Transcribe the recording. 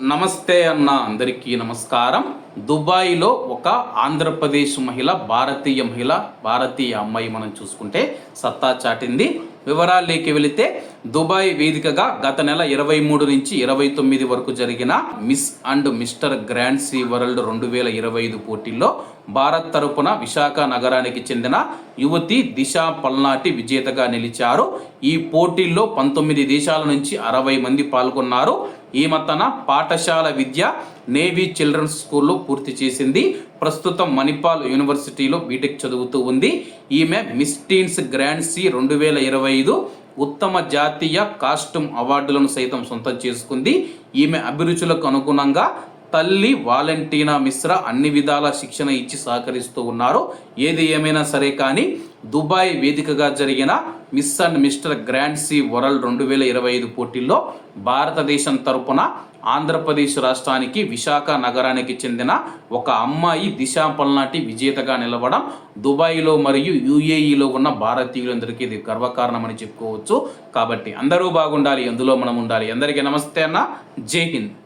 నమస్తే అన్న అందరికీ నమస్కారం. దుబాయ్లో ఒక ఆంధ్రప్రదేశ్ మహిళ భారతీయ మహిళ భారతీయ అమ్మాయి మనం చూసుకుంటే సత్తా చాటింది. వివరాల్లోకి వెళితే దుబాయ్ వేదికగా గత నెల ఇరవై మూడు నుంచి ఇరవై తొమ్మిది వరకు జరిగిన Miss and Mister Grand Sea World రెండు వేల ఇరవై ఐదు పోటీల్లో భారత్ తరపున విశాఖ నగరానికి చెందిన యువతి దిశా పల్నాటి విజేతగా నిలిచారు. ఈ పోటీల్లో పంతొమ్మిది దేశాల నుంచి అరవై మంది పాల్గొన్నారు. ఈమె తన పాఠశాల విద్య నేవీ చిల్డ్రన్స్ స్కూల్లో పూర్తి చేసింది. ప్రస్తుతం మణిపాల్ యూనివర్సిటీలో బీటెక్ చదువుతూ ఉంది. ఈమె మిస్ టీన్స్ గ్రాండ్ సి రెండు వేల ఇరవై ఐదు ఉత్తమ జాతీయ కాస్ట్యూమ్ అవార్డులను సైతం సొంతం చేసుకుంది. ఈమె అభిరుచులకు అనుగుణంగా తల్లి వాలెంటీనా మిశ్రా అన్ని విధాల శిక్షణ ఇచ్చి సహకరిస్తూ ఉన్నారు. ఏది ఏమైనా సరే కానీ దుబాయ్ వేదికగా జరిగిన Miss and Mister Grand Sea World రెండు వేల ఇరవై ఐదు పోటీల్లో భారతదేశం తరపున ఆంధ్రప్రదేశ్ రాష్ట్రానికి విశాఖ నగరానికి చెందిన ఒక అమ్మాయి దిశా పల్నాటి విజేతగా నిలవడం దుబాయ్లో మరియు యుఏఈలో ఉన్న భారతీయులందరికీ ఇది గర్వకారణమని చెప్పుకోవచ్చు. కాబట్టి అందరూ బాగుండాలి అందులో మనం ఉండాలి. అందరికీ నమస్తే అన్న. జై హింద్.